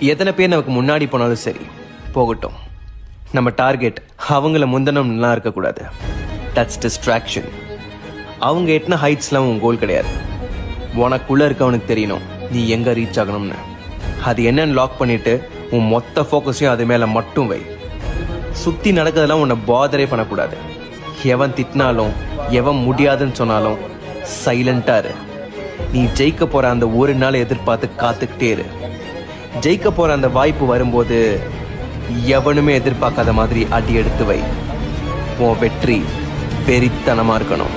எத்தனை பேர் நமக்கு முன்னாடி போனாலும் சரி போகட்டும். நம்ம டார்கெட் அவங்கள முந்தனம்லாம் இருக்கக்கூடாது. தட்ஸ் டிஸ்ட்ராக்ஷன் அவங்க எட்டின ஹைட்ஸ்லாம் உன் கோல் கிடையாது. உனக்குள்ளே இருக்கவனுக்கு தெரியணும் நீ எங்கே ரீச் ஆகணும்னு. அது என்னன்னு லாக் பண்ணிட்டு உன் மொத்த ஃபோக்கஸையும் அது மேலே மட்டும் வை. சுற்றி நடக்கிறதெல்லாம் உன்னை பாதரே பண்ணக்கூடாது. எவன் திட்டினாலும் எவன் முடியாதுன்னு சொன்னாலும் சைலண்டாக இரு. நீ ஜெயிக்க போகிற அந்த ஒரு நாள் எதிர்பார்த்து காத்துக்கிட்டே இரு. ஜெயிக்க போற அந்த வாய்ப்பு வரும்போது எவனுமே எதிர்பார்க்காத மாதிரி அடி எடுத்து வை. உன் வெற்றி வெறித்தனமா இருக்கணும்.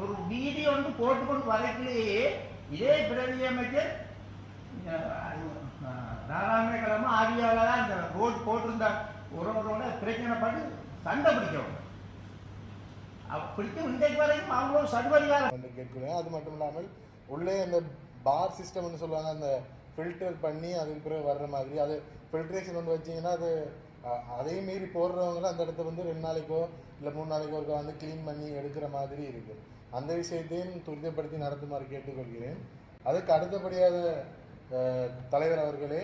ஒரு வீடியோ வந்து போட்டுக்கொண்டு வரைக்கிலேயே இதே பிரதி அமைச்சர் நாலாமே கிழமை ஆரியாவில் தான் இந்த ரோடு போட்டிருந்த உறவரோட பிரச்சனை பண்ணி சண்டை பிடிக்கிறோம் பிடிக்கும் இன்றைக்கு வரைக்கும் அவங்களோட சர்வதிகாரம் வந்து கேட்கிறேன் அது மட்டும் இல்லாமல் உள்ளே அந்த பார் சிஸ்டம்னு சொல்லுவாங்க அந்த ஃபில்டர் பண்ணி அதுக்கு பிறகு வர்ற மாதிரி. அது ஃபில்ட்ரேஷன் வந்து வச்சிங்கன்னா அது அதையும் மீறி போடுறவங்க அந்த இடத்த வந்து ரெண்டு நாளைக்கோ இல்லை மூணு நாளைக்கோ ஒருக்கா வந்து க்ளீன் பண்ணி எடுக்கிற மாதிரி இருக்குது அந்த விஷயத்தையும் துரிதப்படுத்தி நடத்துமாறு கேட்டுக்கொள்கிறேன். அதுக்கு அடுத்தபடியாக தலைவர் அவர்களே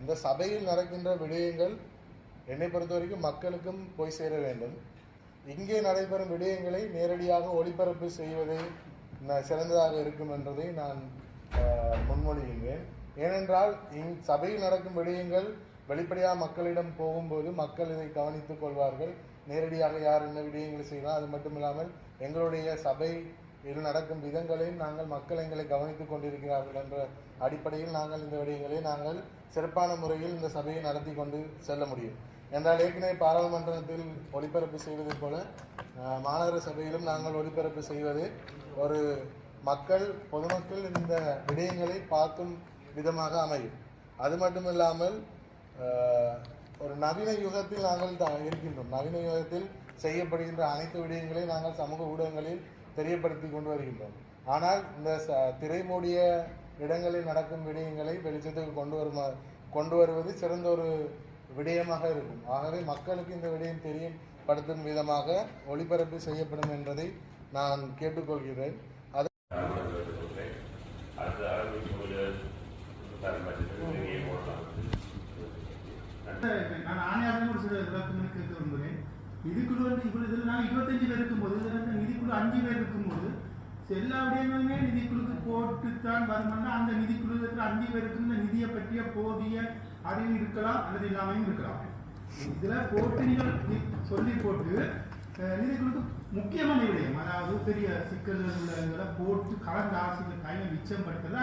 இந்த சபையில் நடக்கின்ற விடயங்கள் என்னை பொறுத்த வரைக்கும் மக்களுக்கும் போய் சேர வேண்டும். இங்கே நடைபெறும் விடயங்களை நேரடியாக ஒளிபரப்பு செய்வதை சிறந்ததாக இருக்கும் என்பதை நான் அஹ், முன்மொழிகின்றேன். ஏனென்றால் இங் சபையில் நடக்கும் விடயங்கள் வெளிப்படையாக மக்களிடம் போகும்போது மக்கள் இதை கவனித்துக் கொள்வார்கள். நேரடியாக யார் என்ன விடயங்களை செய்யலாம் அது மட்டும் இல்லாமல் எங்களுடைய சபையில் நடக்கும் விதங்களையும் நாங்கள் மக்கள் எங்களை கவனித்துக் கொண்டிருக்கிறார்கள் என்ற அடிப்படையில் நாங்கள் இந்த விடயங்களை நாங்கள் சிறப்பான முறையில் இந்த சபையை நடத்தி கொண்டு செல்ல முடியும். என்றால் ஏற்கனவே பாராளுமன்றத்தில் ஒளிபரப்பு செய்வது போல மாநகர சபையிலும் நாங்கள் ஒளிபரப்பு செய்வது ஒரு மக்கள் பொதுமக்கள் இந்த விடயங்களை பார்க்கும் விதமாக அமையும். அது மட்டும் இல்லாமல் ஒரு நவீன யுகத்தில் நாங்கள் இருக்கின்றோம். நவீன யுகத்தில் செய்யப்படுகின்ற அனைத்து விடயங்களையும் நாங்கள் சமூக ஊடகங்களில் தெரியப்படுத்தி கொண்டு வருகின்றோம். ஆனால் இந்த ச- திரை மூடிய இடங்களில் நடக்கும் விடயங்களை வெளிச்சத்துக்கு கொண்டு வருமா கொண்டு வருவது சிறந்த ஒரு விடயமாக இருக்கும். ஆகவே மக்களுக்கு இந்த விடயம் தெரியும் தெரியப்படுத்தும் விதமாக ஒளிபரப்பு செய்யப்படும் என்பதை நான் கேட்டுக்கொள்கிறேன். அது நான் ஆணையாளர் ஒரு சில விளக்கங்கள் கேட்க விரும்புகிறேன் இதுக்குள்ள வந்து இவ்வளவு இதில் நான் இருபத்தஞ்சு பேர் இருக்கும்போது இதில் வந்து நிதிக்குழு அஞ்சு பேர் இருக்கும்போது எல்லா விடயங்களுமே நிதிக்குழுக்கு போட்டுத்தான் வருமானா அந்த நிதிக்குழு இருக்கிற அஞ்சு பேருக்கு இந்த நிதியை பற்றிய போதிய அறிவு இருக்கலாம் அல்லது இல்லாமையும் இருக்கலாம். இதுல போட்டு நீங்கள் சொல்லி போட்டு அஹ், முக்கியமான விடயம் அதாவது பெரிய சிக்கல்கள் உள்ள போட்டு கலந்து ஆசிரியர் கையை மிச்சம் படுத்துறது